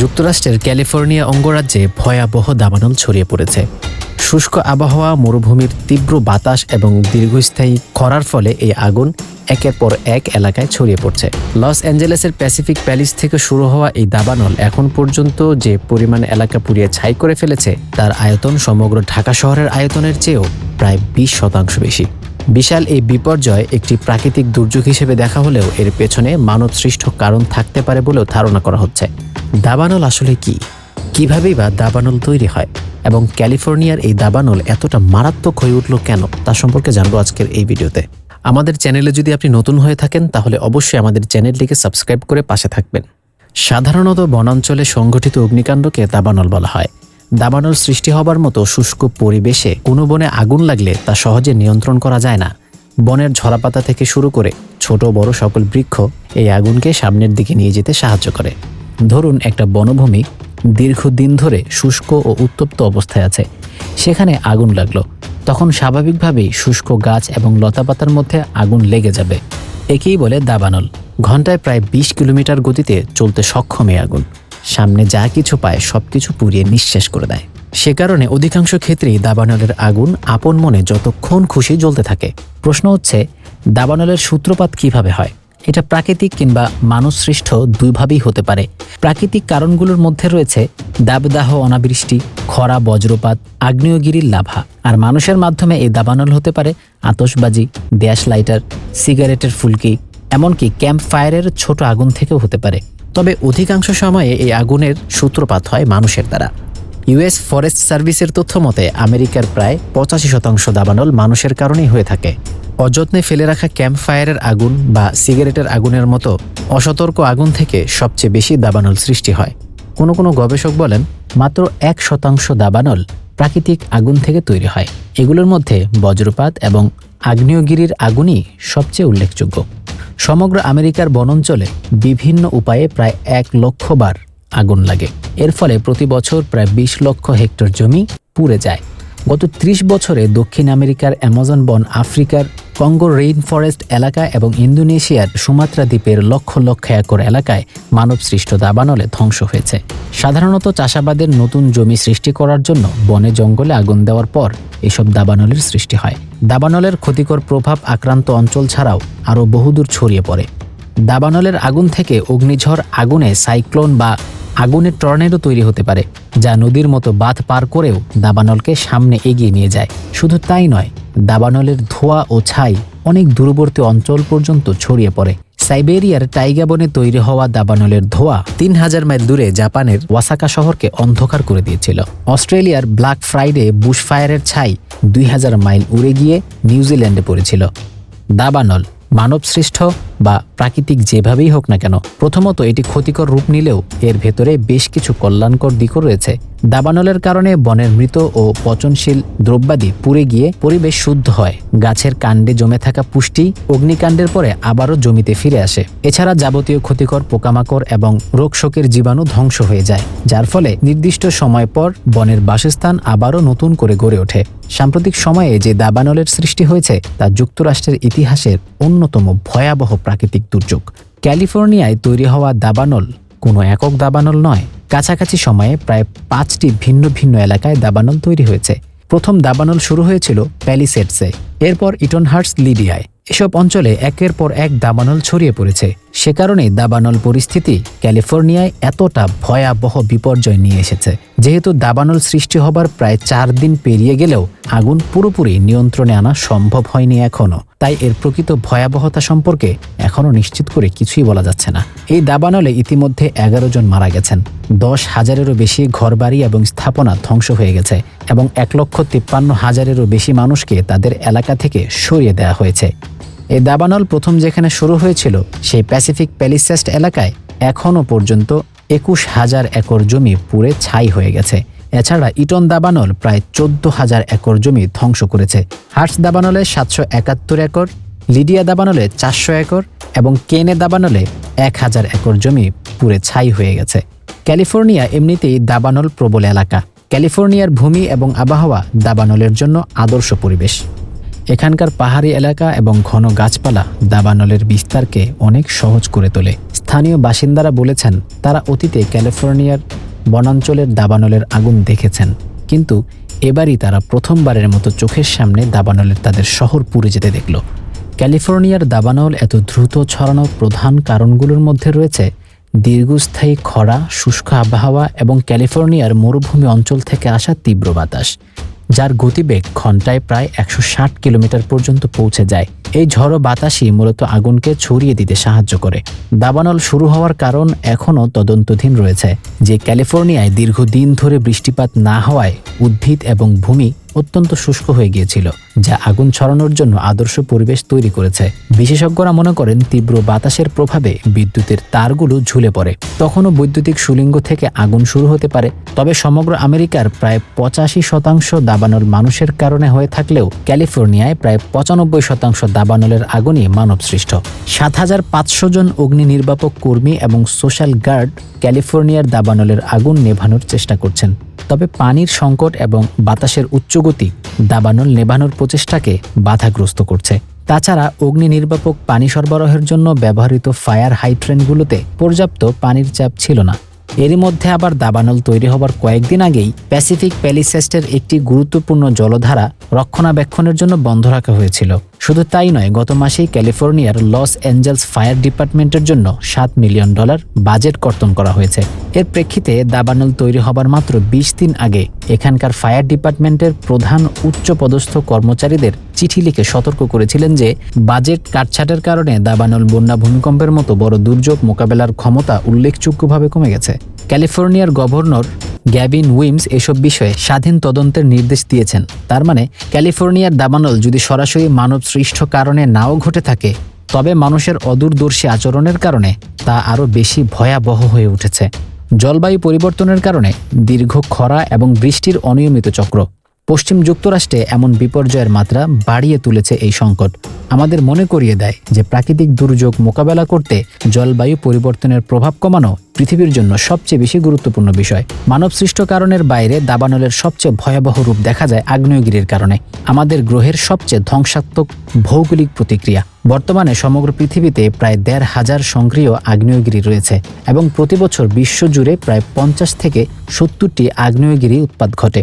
যুক্তরাষ্ট্রের ক্যালিফোর্নিয়া অঙ্গরাজ্যে ভয়াবহ দাবানল ছড়িয়ে পড়েছে। শুষ্ক আবহাওয়া, মরুভূমির তীব্র বাতাস এবং দীর্ঘস্থায়ী খরার ফলে এই আগুন একের পর এক এলাকায় ছড়িয়ে পড়ছে। লস অ্যাঞ্জেলেসের প্যাসিফিক প্যালিস থেকে শুরু হওয়া এই দাবানল এখন পর্যন্ত যে পরিমাণ এলাকা পুড়িয়ে ছাই করে ফেলেছে, তার আয়তন সমগ্র ঢাকা শহরের আয়তনের চেয়েও প্রায় বিশ শতাংশ বেশি। বিশাল এই বিপর্যয় একটি প্রাকৃতিক দুর্যোগ হিসেবে দেখা হলেও এর পেছনে মানবসৃষ্ট কারণ থাকতে পারে বলেও ধারণা করা হচ্ছে। দাবানল আসলে কি? কিভাবেই বা দাবানল তৈরি হয়? এবং ক্যালিফোর্নিয়ার এই দাবানল এতটা মারাত্মক হয়ে উঠল কেন? তা সম্পর্কে জানব আজকের এই ভিডিওতে। আমাদের চ্যানেলে যদি আপনি নতুন হয়ে থাকেন, তাহলে অবশ্যই আমাদের চ্যানেলটিকে সাবস্ক্রাইব করে পাশে থাকবেন। সাধারণত বনাঞ্চলে সংঘটিত অগ্নিকাণ্ডকে দাবানল বলা হয়। দাবানল সৃষ্টি হবার মতো শুষ্ক পরিবেশে কোনো বনে আগুন লাগলে তা সহজে নিয়ন্ত্রণ করা যায় না। বনের ঝরাপাতা থেকে শুরু করে ছোট বড় সকল বৃক্ষ এই আগুনকে সামনের দিকে নিয়ে যেতে সাহায্য করে। ধরুন একটা বনভূমি দীর্ঘদিন ধরে শুষ্ক ও উত্তপ্ত অবস্থায় আছে। সেখানে আগুন লাগল। তখন স্বাভাবিকভাবেই শুষ্ক গাছ এবং লতাপাতার মধ্যে আগুন লেগে যাবে। একেই বলে দাবানল। ঘন্টায় প্রায় বিশ কিলোমিটার গতিতে চলতে সক্ষম এই আগুন। সামনে যা কিছু পায় সব কিছু পুড়িয়ে নিঃশেষ করে দেয়। সে কারণে অধিকাংশ ক্ষেত্রেই দাবানলের আগুন আপন মনে যতক্ষণ খুশি জ্বলতে থাকে। প্রশ্ন হচ্ছে, দাবানলের সূত্রপাত কীভাবে হয়? এটা প্রাকৃতিক কিংবা মানুষসৃষ্ট দুইভাবেই হতে পারে। প্রাকৃতিক কারণগুলোর মধ্যে রয়েছে দাবদাহ, অনাবৃষ্টি, খরা, বজ্রপাত, আগ্নেয়গিরির লাভা। আর মানুষের মাধ্যমে এই দাবানল হতে পারে আতসবাজি গ্যাস লাইটার, সিগারেটের ফুলকি, এমনকি ক্যাম্প ফায়ারের ছোট আগুন থেকেও হতে পারে। তবে অধিকাংশ সময়ে এই আগুনের সূত্রপাত হয় মানুষের দ্বারা। ইউএস ফরেস্ট সার্ভিসের তথ্য মতে, আমেরিকার প্রায় পঁচাশি শতাংশ দাবানল মানুষের কারণেই হয়ে থাকে। অযত্নে ফেলে রাখা ক্যাম্প ফায়ারের আগুন বা সিগারেটের আগুনের মতো অসতর্ক আগুন থেকে সবচেয়ে বেশি দাবানল সৃষ্টি হয়। কোনো কোনো গবেষক বলেন, মাত্র এক শতাংশ দাবানল প্রাকৃতিক আগুন থেকে তৈরি হয়। এগুলোর মধ্যে বজ্রপাত এবং আগ্নেয়গিরির আগুনই সবচেয়ে উল্লেখযোগ্য। সমগ্র আমেরিকার বনাঞ্চলে বিভিন্ন উপায়ে প্রায় এক লক্ষ বার আগুন লাগে। এর ফলে প্রতি বছর প্রায় বিশ লক্ষ হেক্টর জমি পুড়ে যায়। গত ত্রিশ বছরে দক্ষিণ আমেরিকার অ্যামাজন বন আফ্রিকার কঙ্গো রেইন ফরেস্ট এলাকা এবং ইন্দোনেশিয়ার সুমাত্রা দ্বীপের লক্ষ লক্ষ একর এলাকায় মানবসৃষ্ট দাবানলে ধ্বংস হয়েছে। সাধারণত চাষাবাদের নতুন জমি সৃষ্টি করার জন্য বনে জঙ্গলে আগুন দেওয়ার পর এসব দাবানলের সৃষ্টি হয়। দাবানলের ক্ষতিকর প্রভাব আক্রান্ত অঞ্চল ছাড়াও আরও বহুদূর ছড়িয়ে পড়ে। দাবানলের আগুন থেকে অগ্নিঝড় আগুনে সাইক্লোন বা আগুনের টর্নেডো তৈরি হতে পারে, যা নদীর মতো বাঁধ পার করেও দাবানলকে সামনে এগিয়ে নিয়ে যায়। শুধু তাই নয়, দাবানলের ধোঁয়া ও ছাই অনেক দূরবর্তী অঞ্চল পর্যন্ত ছড়িয়ে পড়ে। সাইবেরিয়ার টাইগা বনে তৈরি হওয়া দাবানলের ধোঁয়া তিন হাজার মাইল দূরে জাপানের ওয়াসাকা শহরকে অন্ধকার করে দিয়েছিল। অস্ট্রেলিয়ার ব্ল্যাক ফ্রাইডে বুশফায়ারের ছাই দুই হাজার মাইল উড়ে গিয়ে নিউজিল্যান্ডে পড়েছিল। দাবানল মানবসৃষ্ট বা প্রাকৃতিক যেভাবেই হোক না কেন, প্রথমত এটি ক্ষতিকর রূপ নিলেও এর ভেতরে বেশ কিছু কল্যাণকর দিকও রয়েছে। দাবানলের কারণে বনের মৃত ও পচনশীল দ্রব্যাদি পুড়ে গিয়ে পরিবেশ শুদ্ধ হয়। গাছের কাণ্ডে জমে থাকা পুষ্টি অগ্নিকাণ্ডের পরে আবারও জমিতে ফিরে আসে। এছাড়া যাবতীয় ক্ষতিকর পোকামাকড় এবং রোগশোকের জীবাণু ধ্বংস হয়ে যায়, যার ফলে নির্দিষ্ট সময় পর বনের বাসস্থান আবারও নতুন করে গড়ে ওঠে। সাম্প্রতিক সময়ে যে দাবানলের সৃষ্টি হয়েছে, তা যুক্তরাষ্ট্রের ইতিহাসের অন্যতম ভয়াবহ প্রাকৃতিক দুর্যোগ। ক্যালিফোর্নিয়ায় তৈরি হওয়া দাবানল কোনো একক দাবানল নয়। কাছাকাছি সময়ে প্রায় পাঁচটি ভিন্ন ভিন্ন এলাকায় দাবানল তৈরি হয়েছে। প্রথম দাবানল শুরু হয়েছিল প্যালিসেটসে এরপর ইটনহার্টস লিডিয়ায় এসব অঞ্চলে একের পর এক দাবানল ছড়িয়ে পড়েছে। সে কারণে দাবানল পরিস্থিতি ক্যালিফোর্নিয়ায় এতটা ভয়াবহ বিপর্যয় নিয়ে এসেছে। যেহেতু দাবানল সৃষ্টি হবার প্রায় চার দিন পেরিয়ে গেলেও আগুন পুরোপুরি নিয়ন্ত্রণে আনা সম্ভব হয়নি এখনও। তাই এর প্রকৃত ভয়াবহতা সম্পর্কে এখনও নিশ্চিত করে কিছুই বলা যাচ্ছে না। এই দাবানলে ইতিমধ্যে এগারো জন মারা গেছেন। দশ হাজারেরও বেশি ঘরবাড়ি এবং স্থাপনা ধ্বংস হয়ে গেছে এবং এক লক্ষ তিপ্পান্ন হাজারেরও বেশি মানুষকে তাদের এলাকা থেকে সরিয়ে দেওয়া হয়েছে। এই দাবানল প্রথম যেখানে শুরু হয়েছিল, সেই প্যাসিফিক প্যালিসেস্ট এলাকায় এখনও পর্যন্ত একুশ হাজার একর জমি পুড়ে ছাই হয়ে গেছে। এছাড়া ইটন দাবানল প্রায় চোদ্দ হাজার একর জমি ধ্বংস করেছে। হার্স দাবানলে সাতশো একাত্তর একর, লিডিয়া দাবানলে চারশো একর এবং কেনে দাবানলে এক হাজার একর জমি পুড়ে ছাই হয়ে গেছে। ক্যালিফোর্নিয়া এমনিতেই দাবানল প্রবল এলাকা। ক্যালিফোর্নিয়ার ভূমি এবং আবহাওয়া দাবানলের জন্য আদর্শ পরিবেশ। এখানকার পাহাড়ি এলাকা এবং ঘন গাছপালা দাবানলের বিস্তারকে অনেক সহজ করে তোলে। স্থানীয় বাসিন্দারা বলেছেন, তারা অতীতে ক্যালিফোর্নিয়ার বনাঞ্চলের দাবানলের আগুন দেখেছেন। কিন্তু এবারই তারা প্রথমবারের মতো চোখের সামনে দাবানলের তাদের শহর পুড়ে যেতে দেখল। ক্যালিফোর্নিয়ার দাবানল এত দ্রুত ছড়ানোর প্রধান কারণগুলোর মধ্যে রয়েছে দীর্ঘস্থায়ী খরা, শুষ্ক আবহাওয়া এবং ক্যালিফোর্নিয়ার মরুভূমি অঞ্চল থেকে আসা তীব্র বাতাস। যার গতিবেগ ঘন্টায় প্রায় একশো ষাট কিলোমিটার পর্যন্ত পৌঁছে যায়। এই ঝড়ো বাতাসই মূলত আগুনকে ছড়িয়ে দিতে সাহায্য করে। দাবানল শুরু হওয়ার কারণ এখনও তদন্তধীন রয়েছে। যে ক্যালিফোর্নিয়ায় দীর্ঘদিন ধরে বৃষ্টিপাত না হওয়ায় উদ্ভিদ এবং ভূমি অত্যন্ত শুষ্ক হয়ে গিয়েছিল, যা আগুন ছড়ানোর জন্য আদর্শ পরিবেশ তৈরি করেছে। বিশেষজ্ঞরা মনে করেন তীব্র বাতাসের প্রভাবে বিদ্যুতের তারগুলো ঝুলে পড়ে। তখনও বৈদ্যুতিক সুলিঙ্গ থেকে আগুন শুরু হতে পারে, তবে সমগ্র আমেরিকার প্রায় পঁচাশি শতাংশ দাবানল মানুষের কারণে হয়ে থাকলেও ক্যালিফোর্নিয়ায় প্রায় পঁচানব্বই শতাংশ দাবানলের আগুনই মানবসৃষ্ট। সাত হাজার পাঁচশো জন অগ্নি নির্বাপক কর্মী এবং সোশ্যাল গার্ড ক্যালিফোর্নিয়ার দাবানলের আগুন নেভানোর চেষ্টা করছেন। তবে পানির সংকট এবং বাতাসের উচ্চগতি দাবানল নেভানোর প্রচেষ্টাকে বাধাগ্রস্ত করছে। তাছাড়া অগ্নি নির্বাপক পানি সরবরাহের জন্য ব্যবহৃত ফায়ার হাইট্রেনগুলোতে পর্যাপ্ত পানির চাপ ছিল না। এরই মধ্যে আবার দাবানল তৈরি হবার কয়েকদিন আগেই প্যাসিফিক প্যালিসেস্টের একটি গুরুত্বপূর্ণ জলধারা রক্ষণাবেক্ষণের জন্য বন্ধ রাখা হয়েছিল। শুধু তাই নয়, গত মাসেই ক্যালিফোর্নিয়ার লস অ্যাঞ্জেলস ফায়ার ডিপার্টমেন্টের জন্য সাত মিলিয়ন ডলার বাজেট কর্তন করা হয়েছে। এর প্রেক্ষিতে দাবানল তৈরি হবার মাত্র বিশ দিন আগে এখানকার ফায়ার ডিপার্টমেন্টের প্রধান উচ্চপদস্থ কর্মচারীদের চিঠি লিখে সতর্ক করেছিলেন যে, বাজেট কাটছাটের কারণে দাবানল বন্যা ভূমিকম্পের মতো বড় দুর্যোগ মোকাবেলার ক্ষমতা উল্লেখযোগ্যভাবে কমে গেছে। ক্যালিফোর্নিয়ার গভর্নর গ্যাভিন উইমস এসব বিষয়ে স্বাধীন তদন্তের নির্দেশ দিয়েছেন। তার মানে ক্যালিফোর্নিয়ার দাবানল যদি সরাসরি মানব সৃষ্ট কারণে নাও ঘটে থাকে, তবে মানুষের অদূরদর্শী আচরণের কারণে তা আরও বেশি ভয়াবহ হয়ে উঠেছে। জলবায়ু পরিবর্তনের কারণে দীর্ঘ খরা এবং বৃষ্টির অনিয়মিত চক্র। পশ্চিম যুক্তরাষ্ট্রে এমন বিপর্যয়ের মাত্রা বাড়িয়ে তুলেছে এই সংকট। আমাদের মনে করিয়ে দেয় যে প্রাকৃতিক দুর্যোগ মোকাবেলা করতে জলবায়ু পরিবর্তনের প্রভাব কমানো পৃথিবীর জন্য সবচেয়ে বেশি গুরুত্বপূর্ণ বিষয়। মানবসৃষ্ট কারণের বাইরে দাবানলের সবচেয়ে ভয়াবহ রূপ দেখা যায় আগ্নেয়গিরির কারণে। আমাদের গ্রহের সবচেয়ে ধ্বংসাত্মক ভৌগোলিক প্রতিক্রিয়া। বর্তমানে সমগ্র পৃথিবীতে প্রায় দেড় হাজার সক্রিয় আগ্নেয়গিরি রয়েছে এবং প্রতি বছর বিশ্বজুড়ে প্রায় পঞ্চাশ থেকে সত্তরটি আগ্নেয়গিরি উৎপাদ ঘটে।